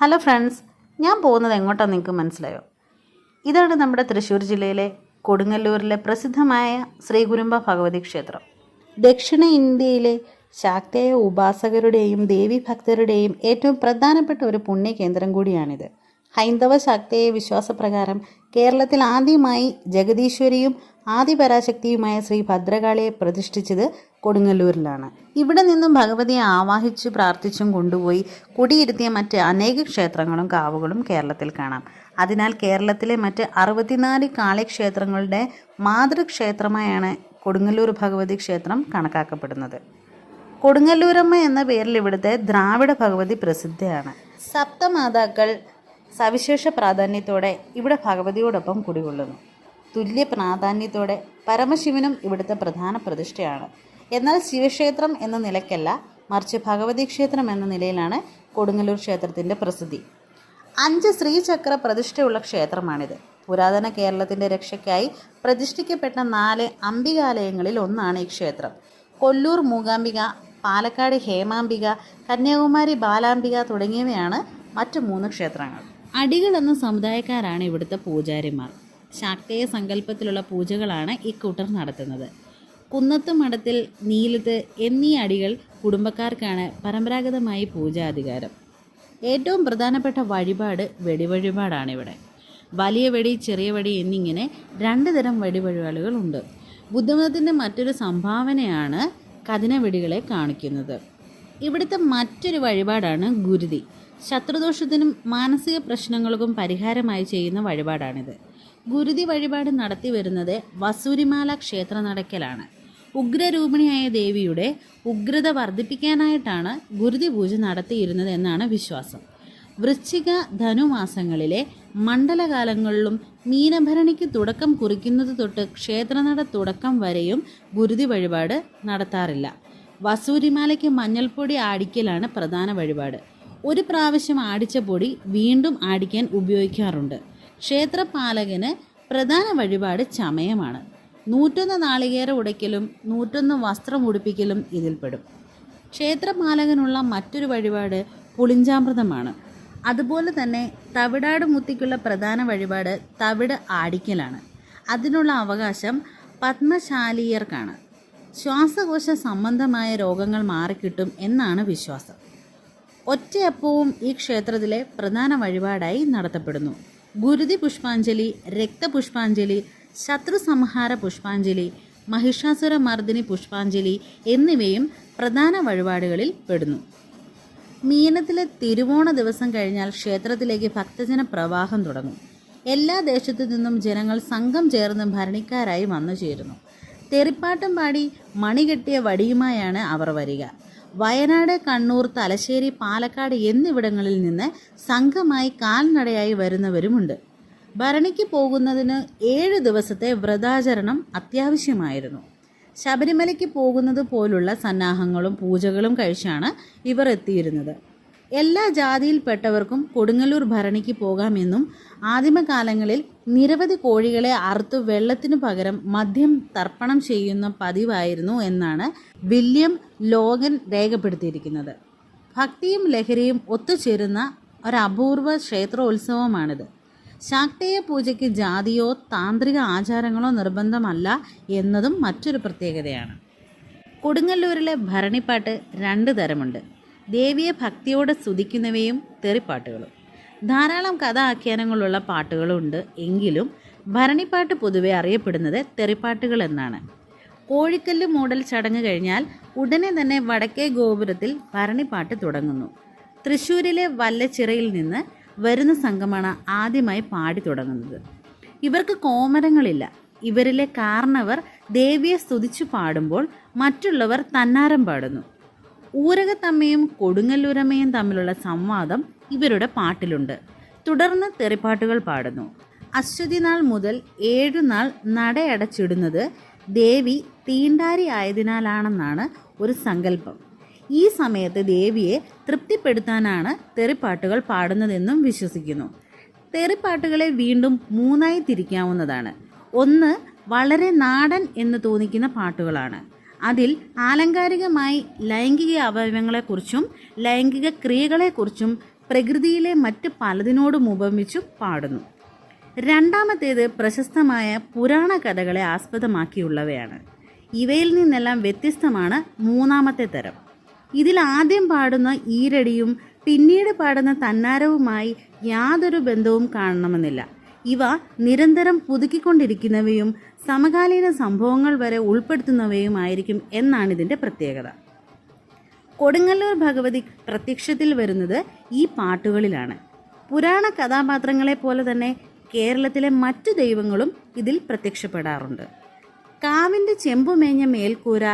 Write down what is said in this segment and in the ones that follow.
Hello friends ഞാൻ പോകുന്നത് എങ്ങോട്ടാണെന്ന് നിങ്ങൾക്ക് മനസ്സിലായോ? ഇതാണ് നമ്മുടെ തൃശ്ശൂർ ജില്ലയിലെ കൊടുങ്ങല്ലൂരിലെ പ്രസിദ്ധമായ ശ്രീകുരുമ്പ ഭഗവതി ക്ഷേത്രം. ദക്ഷിണ ഇന്ത്യയിലെ ശാക്തേയ ഉപാസകരുടെയും ദേവി ഭക്തരുടെയും ഏറ്റവും പ്രധാനപ്പെട്ട ഒരു പുണ്യകേന്ദ്രം കൂടിയാണിത്. ഹൈന്ദവ ശാക്തേയ വിശ്വാസപ്രകാരം കേരളത്തിൽ ആദ്യമായി ജഗദീശ്വരിയും ആദിപരാശക്തിയുമായ ശ്രീ ഭദ്രകാളിയെ പ്രതിഷ്ഠിച്ചത് കൊടുങ്ങല്ലൂരിലാണ്. ഇവിടെ നിന്നും ഭഗവതിയെ ആവാഹിച്ച് പ്രാർത്ഥിച്ചും കൊണ്ടുപോയി കുടിയിരുത്തിയ മറ്റ് അനേക ക്ഷേത്രങ്ങളും കാവുകളും കേരളത്തിൽ കാണാം. അതിനാൽ കേരളത്തിലെ മറ്റ് അറുപത്തിനാല് കാളിക്ഷേത്രങ്ങളുടെ മാതൃക്ഷേത്രമായാണ് കൊടുങ്ങല്ലൂർ ഭഗവതി ക്ഷേത്രം കണക്കാക്കപ്പെടുന്നത്. കൊടുങ്ങല്ലൂരമ്മ എന്ന പേരിൽ ഇവിടുത്തെ ദ്രാവിഡ ഭഗവതി പ്രസിദ്ധയാണ്. സപ്തമാതാക്കൾ സവിശേഷ പ്രാധാന്യത്തോടെ ഇവിടെ ഭഗവതിയോടൊപ്പം കുടികൊള്ളുന്നു. തുല്യ പ്രാധാന്യത്തോടെ പരമശിവനും ഇവിടുത്തെ പ്രധാന പ്രതിഷ്ഠയാണ്. എന്നാൽ ശിവക്ഷേത്രം എന്ന നിലയ്ക്കല്ല മറിച്ച് ഭഗവതി ക്ഷേത്രം എന്ന നിലയിലാണ് കൊടുങ്ങല്ലൂർ ക്ഷേത്രത്തിന്റെ പ്രസിദ്ധി. അഞ്ച് ശ്രീചക്ര പ്രതിഷ്ഠയുള്ള ക്ഷേത്രമാണിത്. പുരാതന കേരളത്തിന്റെ രക്ഷയ്ക്കായി പ്രതിഷ്ഠിക്കപ്പെട്ട നാല് അംബികാലയങ്ങളിൽ ഒന്നാണ് ഈ ക്ഷേത്രം. കൊല്ലൂർ മൂകാംബിക പാലക്കാട് ഹേമാംബിക കന്യാകുമാരി ബാലാംബിക തുടങ്ങിയവയാണ് മറ്റ് മൂന്ന് ക്ഷേത്രങ്ങൾ. അടികൾ എന്ന സമുദായക്കാരാണ് ഇവിടുത്തെ പൂജാരിമാർ. ശാക്തേയ സങ്കല്പത്തിലുള്ള പൂജകളാണ് ഇക്കൂട്ടർ നടത്തുന്നത്. കുന്നത്ത് മഠത്തിൽ നീലത്ത് എന്നീ അടികൾ കുടുംബക്കാർക്കാണ് പരമ്പരാഗതമായി പൂജാധികാരം. ഏറ്റവും പ്രധാനപ്പെട്ട വഴിപാട് വെടിവഴിപാടാണ് ഇവിടെ വലിയ വെടി ചെറിയ വെടി എന്നിങ്ങനെ രണ്ട് തരം വെടിവഴിപാടുകളുണ്ട് ബുദ്ധമതത്തിന്റെ മറ്റൊരു സംഭാവനയാണ് കഥന വെടികളെ കാണിക്കുന്നത്. ഇവിടുത്തെ മറ്റൊരു വഴിപാടാണ് ഗുരുതി. ശത്രുദോഷത്തിനും മാനസിക പ്രശ്നങ്ങൾക്കും പരിഹാരമായി ചെയ്യുന്ന വഴിപാടാണിത്. ഗുരുതി വഴിപാട് നടത്തി വരുന്നത് വസൂരിമാല ക്ഷേത്ര നടക്കലാണ്. ഉഗ്രരൂപിണിയായ ദേവിയുടെ ഉഗ്രത വർദ്ധിപ്പിക്കാനായിട്ടാണ് ഗുരുതി പൂജ നടത്തിയിരുന്നത് എന്നാണ് വിശ്വാസം. വൃശ്ചിക ധനുമാസങ്ങളിലെ മണ്ഡലകാലങ്ങളിലും മീനഭരണിക്ക് തുടക്കം കുറിക്കുന്നത് തൊട്ട് ക്ഷേത്രനട തുടക്കം വരെയും ഗുരുതി വഴിപാട് നടത്താറില്ല. വസൂരിമാലയ്ക്ക് മഞ്ഞൾപ്പൊടി ആടിക്കലാണ് പ്രധാന വഴിപാട്. ഒരു പ്രാവശ്യം ആടിച്ച പൊടി വീണ്ടും ആടിക്കാൻ ഉപയോഗിക്കാറുണ്ട്. ക്ഷേത്രപാലകന് പ്രധാന വഴിപാട് ചമയമാണ്. നൂറ്റൊന്ന് നാളികേര ഉടയ്ക്കലും നൂറ്റൊന്ന് വസ്ത്രം ഉടുപ്പിക്കലും ഇതിൽപ്പെടും. ക്ഷേത്രപാലകനുള്ള മറ്റൊരു വഴിപാട് പുളിഞ്ചാമൃതമാണ്. അതുപോലെ തന്നെ തവിടാട് മുത്തിക്കുള്ള പ്രധാന വഴിപാട് തവിട് ആടിക്കലാണ്. അതിനുള്ള അവകാശം പത്മശാലീയർക്കാണ്. ശ്വാസകോശ സംബന്ധമായ രോഗങ്ങൾ മാറിക്കിട്ടും എന്നാണ് വിശ്വാസം. ഒറ്റയപ്പവും ഈ ക്ഷേത്രത്തിലെ പ്രധാന വഴിപാടായി നടത്തപ്പെടുന്നു. ഗുരുതി പുഷ്പാഞ്ജലി രക്തപുഷ്പാഞ്ജലി ശത്രു സംഹാര പുഷ്പാഞ്ജലി മഹിഷാസുര മർദ്ദിനി പുഷ്പാഞ്ജലി എന്നിവയും പ്രധാന വഴിപാടുകളിൽ പെടുന്നു. മീനത്തിലെ തിരുവോണ ദിവസം കഴിഞ്ഞാൽ ക്ഷേത്രത്തിലേക്ക് ഭക്തജന പ്രവാഹം തുടങ്ങും. എല്ലാ ദേശത്തു നിന്നും ജനങ്ങൾ സംഘം ചേർന്ന് ഭരണിക്കാരായി വന്നു ചേരുന്നു തെറിപ്പാട്ടും പാടി മണികെട്ടിയ വടിയുമായാണ് അവർ വരിക. വയനാട് കണ്ണൂർ തലശ്ശേരി പാലക്കാട് എന്നിവിടങ്ങളിൽ നിന്ന് സംഘമായി കാൽനടയായി വരുന്നവരുമുണ്ട്. ഭരണിക്ക് പോകുന്നതിന് ഏഴ് ദിവസത്തെ വ്രതാചരണം അത്യാവശ്യമായിരുന്നു. ശബരിമലയ്ക്ക് പോകുന്നത് പോലുള്ള സന്നാഹങ്ങളും പൂജകളും കഴിച്ചാണ് ഇവർ എത്തിയിരുന്നത്. എല്ലാ ജാതിയിൽപ്പെട്ടവർക്കും കൊടുങ്ങല്ലൂർ ഭരണിക്ക് പോകാമെന്നും ആദിമകാലങ്ങളിൽ നിരവധി കോഴികളെ അറുത്ത് വെള്ളത്തിനു പകരം മദ്യം തർപ്പണം ചെയ്യുന്ന പതിവായിരുന്നു എന്നാണ് വില്യം ലോഗൻ രേഖപ്പെടുത്തിയിരിക്കുന്നത്. ഭക്തിയും ലഹരിയും ഒത്തുചേരുന്ന ഒരപൂർവ ക്ഷേത്രോത്സവമാണിത്. ശാക്തേയ പൂജയ്ക്ക് ജാതിയോ താന്ത്രിക ആചാരങ്ങളോ നിർബന്ധമല്ല എന്നതും മറ്റൊരു പ്രത്യേകതയാണ്. കൊടുങ്ങല്ലൂരിലെ ഭരണിപ്പാട്ട് രണ്ട് തരമുണ്ട്. ദേവിയെ ഭക്തിയോടെ സ്തുതിക്കുന്നവയും തെറിപ്പാട്ടുകളും. ധാരാളം കഥ ആഖ്യാനങ്ങളുള്ള പാട്ടുകളുണ്ട്. എങ്കിലും ഭരണിപ്പാട്ട് പൊതുവെ അറിയപ്പെടുന്നത് തെറിപ്പാട്ടുകൾ എന്നാണ്. കോഴിക്കല്ല് മൂടൽ ചടങ്ങ് കഴിഞ്ഞാൽ ഉടനെ തന്നെ വടക്കേ ഗോപുരത്തിൽ ഭരണിപ്പാട്ട് തുടങ്ങുന്നു. തൃശ്ശൂരിലെ വല്ലച്ചിറയിൽ നിന്ന് വരുന്ന സംഘമാണ് ആദ്യമായി പാടി തുടങ്ങുന്നത്. ഇവർക്ക് കോമരങ്ങളില്ല. ഇവരിലെ കാരണവർ ദേവിയെ സ്തുതിച്ചു പാടുമ്പോൾ മറ്റുള്ളവർ തന്നാരം പാടുന്നു. ഊരകത്തമ്മയും കൊടുങ്ങല്ലൂരമ്മയും തമ്മിലുള്ള സംവാദം ഇവരുടെ പാട്ടിലുണ്ട്. തുടർന്ന് തെറിപ്പാട്ടുകൾ പാടുന്നു. അശ്വതി നാൾ മുതൽ ഏഴു നാൾ നടയടച്ചിടുന്നത് ദേവി തീണ്ടാരി ആയതിനാലാണെന്നാണ് ഒരു സങ്കല്പം. ഈ സമയത്ത് ദേവിയെ തൃപ്തിപ്പെടുത്താനാണ് തെറിപ്പാട്ടുകൾ പാടുന്നതെന്നും വിശ്വസിക്കുന്നു. തെറിപ്പാട്ടുകളെ വീണ്ടും മൂന്നായി തിരിക്കാവുന്നതാണ്. ഒന്ന് വളരെ നാടൻ എന്ന് തോന്നിക്കുന്ന പാട്ടുകളാണ്. അതിൽ ആലങ്കാരികമായി ലൈംഗിക അവയവങ്ങളെക്കുറിച്ചും ലൈംഗിക ക്രിയകളെക്കുറിച്ചും പ്രകൃതിയിലെ മറ്റ് പലതിനോടും ഉപമിച്ചു പാടുന്നു. രണ്ടാമത്തേത് പ്രശസ്തമായ പുരാണ കഥകളെ ആസ്പദമാക്കിയുള്ളവയാണ്. ഇവയിൽ നിന്നെല്ലാം വ്യത്യസ്തമാണ് മൂന്നാമത്തെ തരം. ഇതിൽ ആദ്യം പാടുന്ന ഈരടിയും പിന്നീട് പാടുന്ന തന്നാരവുമായി യാതൊരു ബന്ധവും കാണണമെന്നില്ല. ഇവ നിരന്തരം പുതുക്കിക്കൊണ്ടിരിക്കുന്നവയും സമകാലീന സംഭവങ്ങൾ വരെ ഉൾപ്പെടുത്തുന്നവയുമായിരിക്കും എന്നാണ് ഇതിന്റെ പ്രത്യേകത. കൊടുങ്ങല്ലൂർ ഭഗവതി പ്രത്യക്ഷത്തിൽ വരുന്നത് ഈ പാട്ടുകളിലാണ്. പുരാണ കഥാപാത്രങ്ങളെ പോലെ തന്നെ കേരളത്തിലെ മറ്റു ദൈവങ്ങളും ഇതിൽ പ്രത്യക്ഷപ്പെടാറുണ്ട്. കാവിന്റെ ചെമ്പുമേഞ്ഞ മേൽക്കൂര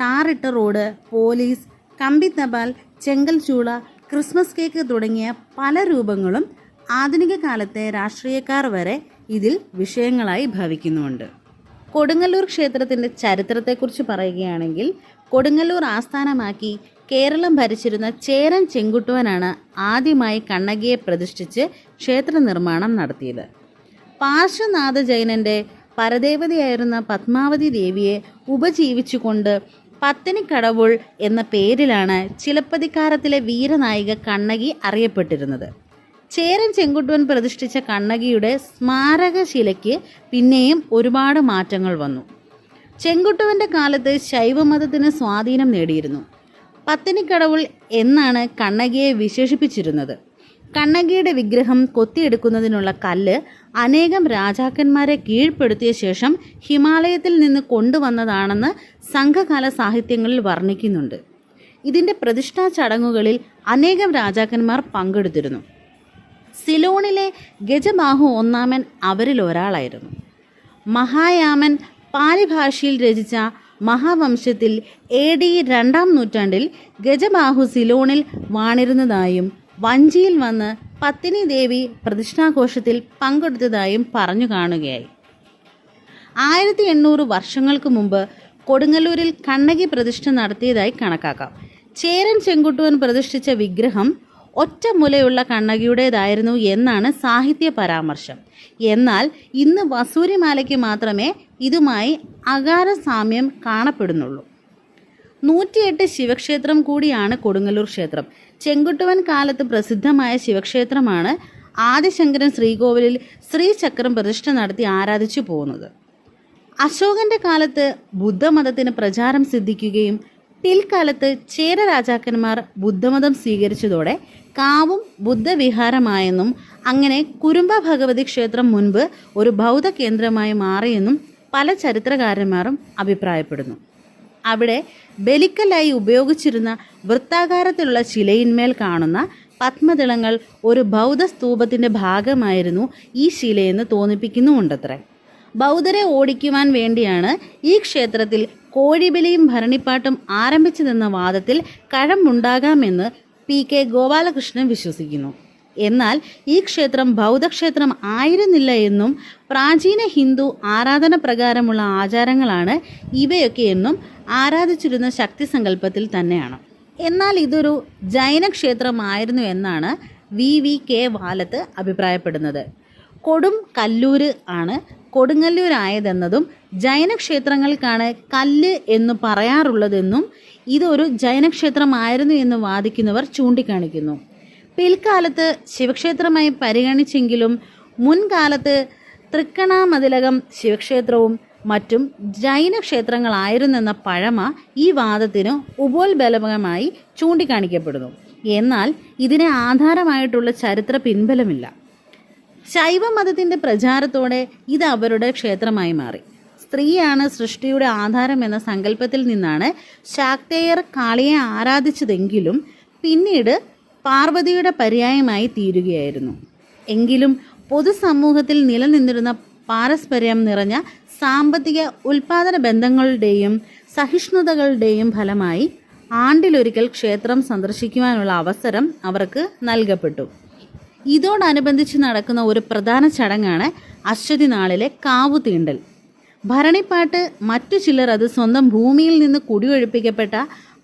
ടാറിട്ട റോഡ് പോലീസ് കമ്പിത്തപാൽ ചെങ്കൽ ചൂള ക്രിസ്മസ് കേക്ക് തുടങ്ങിയ പല രൂപങ്ങളും ആധുനിക കാലത്തെ രാഷ്ട്രീയക്കാർ വരെ ഇതിൽ വിഷയങ്ങളായി ഭവിക്കുന്നുമുണ്ട്. കൊടുങ്ങല്ലൂർ ക്ഷേത്രത്തിന്റെ ചരിത്രത്തെക്കുറിച്ച് പറയുകയാണെങ്കിൽ കൊടുങ്ങല്ലൂർ ആസ്ഥാനമാക്കി കേരളം ഭരിച്ചിരുന്ന ചേരൻ ചെങ്കുട്ടുവനാണ് ആദ്യമായി കണ്ണകിയെ പ്രതിഷ്ഠിച്ച് ക്ഷേത്ര നിർമ്മാണം നടത്തിയത്. പാർശ്വനാഥ ജൈനന്റെ പരദേവതയായിരുന്ന പത്മാവതി ദേവിയെ ഉപജീവിച്ചുകൊണ്ട് പത്തനിക്കടവുൾ എന്ന പേരിലാണ് ചിലപ്പതിക്കാരത്തിലെ വീരനായിക കണ്ണകി അറിയപ്പെട്ടിരുന്നത്. ചേരൻ ചെങ്കുട്ടുവൻ പ്രതിഷ്ഠിച്ച കണ്ണകിയുടെ സ്മാരകശിലയ്ക്ക് പിന്നെയും ഒരുപാട് മാറ്റങ്ങൾ വന്നു. ചെങ്കുട്ടുവന്റെ കാലത്ത് ശൈവമതത്തിന് സ്വാധീനം നേടിയിരുന്നു. പത്തിനിക്കടവുൾ എന്നാണ് കണ്ണകിയെ വിശേഷിപ്പിച്ചിരുന്നത്. കണ്ണകിയുടെ വിഗ്രഹം കൊത്തിയെടുക്കുന്നതിനുള്ള കല്ല് അനേകം രാജാക്കന്മാരെ കീഴ്പ്പെടുത്തിയ ശേഷം ഹിമാലയത്തിൽ നിന്ന് കൊണ്ടുവന്നതാണെന്ന് സംഘകാല സാഹിത്യങ്ങളിൽ വർണിക്കുന്നുണ്ട്. ഇതിന്റെ പ്രതിഷ്ഠാ ചടങ്ങുകളിൽ അനേകം രാജാക്കന്മാർ പങ്കെടുത്തിരുന്നു. സിലോണിലെ ഗജബാഹു ഒന്നാമൻ അവരിൽ ഒരാളായിരുന്നു മഹായാമൻ പാലി ഭാഷയിൽ രചിച്ച മഹാവംശത്തിൽ എ ഡി രണ്ടാം നൂറ്റാണ്ടിൽ ഗജബാഹു സിലോണിൽ വാണിരുന്നതായും വഞ്ചിയിൽ വന്ന് പത്തിനി ദേവി പ്രതിഷ്ഠാഘോഷത്തിൽ പങ്കെടുത്തതായും പറഞ്ഞു കാണുകയായി. ആയിരത്തി എണ്ണൂറ് വർഷങ്ങൾക്ക് മുമ്പ് കൊടുങ്ങല്ലൂരിൽ കണ്ണകി പ്രതിഷ്ഠ നടത്തിയതായി കണക്കാക്കാം. ചേരൻ ചെങ്കുട്ടുവൻ പ്രതിഷ്ഠിച്ച വിഗ്രഹം ഒറ്റ മുലയുള്ള കണ്ണകിയുടേതായിരുന്നു എന്നാണ് സാഹിത്യ പരാമർശം. എന്നാൽ ഇന്ന് വസൂരിമാലയ്ക്ക് മാത്രമേ ഇതുമായി അകാര സാമ്യം കാണപ്പെടുന്നുള്ളൂ. നൂറ്റിയെട്ട് ശിവക്ഷേത്രം കൂടിയാണ് കൊടുങ്ങല്ലൂർ ക്ഷേത്രം. ചെങ്കുട്ടുവൻ കാലത്ത് പ്രസിദ്ധമായ ശിവക്ഷേത്രമാണ് ആദിശങ്കരൻ ശ്രീകോവിലിൽ ശ്രീചക്രം പ്രതിഷ്ഠ നടത്തി ആരാധിച്ചു പോകുന്നത്. അശോകന്റെ കാലത്ത് ബുദ്ധമതത്തിന് പ്രചാരം സിദ്ധിക്കുകയും പിൽക്കാലത്ത് ചേര രാജാക്കന്മാർ ബുദ്ധമതം സ്വീകരിച്ചതോടെ കാവും ബുദ്ധവിഹാരമായെന്നും അങ്ങനെ കുരുമ്പ ഭഗവതി ക്ഷേത്രം മുൻപ് ഒരു ബൗദ്ധ കേന്ദ്രമായി മാറിയെന്നും പല ചരിത്രകാരന്മാരും അഭിപ്രായപ്പെടുന്നു. അവിടെ ബലിക്കലായി ഉപയോഗിച്ചിരുന്ന വൃത്താകാരത്തിലുള്ള ശിലയിന്മേൽ കാണുന്ന പത്മതിളങ്ങൾ ഒരു ബൗദ്ധ സ്തൂപത്തിന്റെ ഭാഗമായിരുന്നു ഈ ശിലയെന്ന് തോന്നിപ്പിക്കുന്നുമുണ്ടത്രേ. ബൗദ്ധരെ ഓടിക്കുവാൻ വേണ്ടിയാണ് ഈ ക്ഷേത്രത്തിൽ കോഴിബലിയും ഭരണിപ്പാട്ടും ആരംഭിച്ചതെന്ന വാദത്തിൽ കഴമ്പുണ്ടാകാമെന്ന് പി കെ ഗോപാലകൃഷ്ണൻ വിശ്വസിക്കുന്നു. എന്നാൽ ഈ ക്ഷേത്രം ബൗദ്ധക്ഷേത്രം ആയിരുന്നില്ല എന്നും പ്രാചീന ഹിന്ദു ആരാധന പ്രകാരമുള്ള ആചാരങ്ങളാണ് ഇവയൊക്കെ എന്നും ആരാധിച്ചിരുന്ന ശക്തി സങ്കല്പത്തിൽ തന്നെയാണ്. എന്നാൽ ഇതൊരു ജൈനക്ഷേത്രമായിരുന്നു എന്നാണ് വി വി കെ വാലത്ത് അഭിപ്രായപ്പെടുന്നത്. കൊടും കല്ലൂര് ആണ് കൊടുങ്ങല്ലൂരായതെന്നതും ജൈനക്ഷേത്രങ്ങൾക്കാണ് കല്ല് എന്ന് പറയാറുള്ളതെന്നും ഇതൊരു ജൈനക്ഷേത്രമായിരുന്നു എന്ന് വാദിക്കുന്നവർ ചൂണ്ടിക്കാണിക്കുന്നു. പിൽക്കാലത്ത് ശിവക്ഷേത്രമായി പരിഗണിച്ചെങ്കിലും മുൻകാലത്ത് തൃക്കണാമതിലകം ശിവക്ഷേത്രവും മറ്റും ജൈനക്ഷേത്രങ്ങളായിരുന്നെന്ന പഴമ ഈ വാദത്തിന് ഉപോത്ബലകമായി ചൂണ്ടിക്കാണിക്കപ്പെടുന്നു. എന്നാൽ ഇതിന് ആധാരമായിട്ടുള്ള ചരിത്ര പിൻബലമില്ല. ശൈവമതത്തിന്റെ പ്രചാരത്തോടെ ഇത് അവരുടെ ക്ഷേത്രമായി മാറി. സ്ത്രീയാണ് സൃഷ്ടിയുടെ ആധാരം എന്ന സങ്കല്പത്തിൽ നിന്നാണ് ശാക്തേയർ കാളിയെ ആരാധിച്ചതെങ്കിലും പിന്നീട് പാർവതിയുടെ പര്യായമായി തീരുകയായിരുന്നു. എങ്കിലും പൊതുസമൂഹത്തിൽ നിലനിന്നിരുന്ന പാരസ്പര്യം നിറഞ്ഞ സാമ്പത്തിക ഉൽപാദന ബന്ധങ്ങളുടെയും സഹിഷ്ണുതകളുടെയും ഫലമായി ആണ്ടിലൊരിക്കൽ ക്ഷേത്രം സന്ദർശിക്കുവാനുള്ള അവസരം അവർക്ക് നൽകപ്പെട്ടു. ഇതോടനുബന്ധിച്ച് നടക്കുന്ന ഒരു പ്രധാന ചടങ്ങാണ് അശ്വതി നാളിലെ കാവു തീണ്ടൽ. ഭരണിപ്പാട്ട് മറ്റു ചിലർ അത് സ്വന്തം ഭൂമിയിൽ നിന്ന് കുടിയൊഴിപ്പിക്കപ്പെട്ട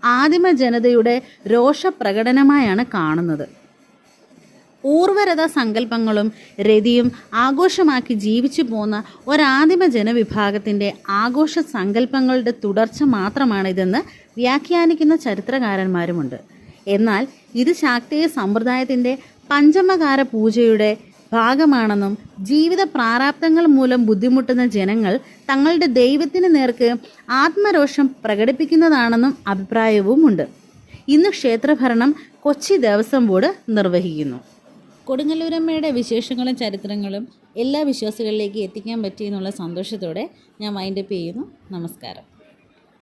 ആദിമ ജനതയുടെ രോഷപ്രകടനമായാണ് കാണുന്നത്. ഊർവരത സങ്കല്പങ്ങളും രതിയും ആഘോഷമാക്കി ജീവിച്ചു പോന്ന ഒരാദിമ ജനവിഭാഗത്തിന്റെ ആഘോഷ സങ്കല്പങ്ങളുടെ തുടർച്ച മാത്രമാണിതെന്ന് വ്യാഖ്യാനിക്കുന്ന ചരിത്രകാരന്മാരുമുണ്ട്. എന്നാൽ ഇത് ശാക്തേയ സമ്പ്രദായത്തിന്റെ പഞ്ചമകാര പൂജയുടെ ഭാഗമാണെന്നും ജീവിത പ്രാരാബ്ദങ്ങൾ മൂലം ബുദ്ധിമുട്ടുന്ന ജനങ്ങൾ തങ്ങളുടെ ദൈവത്തിന് നേർക്ക് ആത്മരോഷം പ്രകടിപ്പിക്കുന്നതാണെന്നും അഭിപ്രായവുമുണ്ട്. ഇന്ന് ക്ഷേത്രഭരണം കൊച്ചി ദേവസ്വം ബോർഡ് നിർവഹിക്കുന്നു. കൊടുങ്ങല്ലൂരമ്മയുടെ വിശേഷങ്ങളും ചരിത്രങ്ങളും എല്ലാ വിശ്വാസികളിലേക്ക് എത്തിക്കാൻ പറ്റിയെന്നുള്ള സന്തോഷത്തോടെ ഞാൻ വൈൻഡപ്പ് ചെയ്യുന്നു. നമസ്കാരം.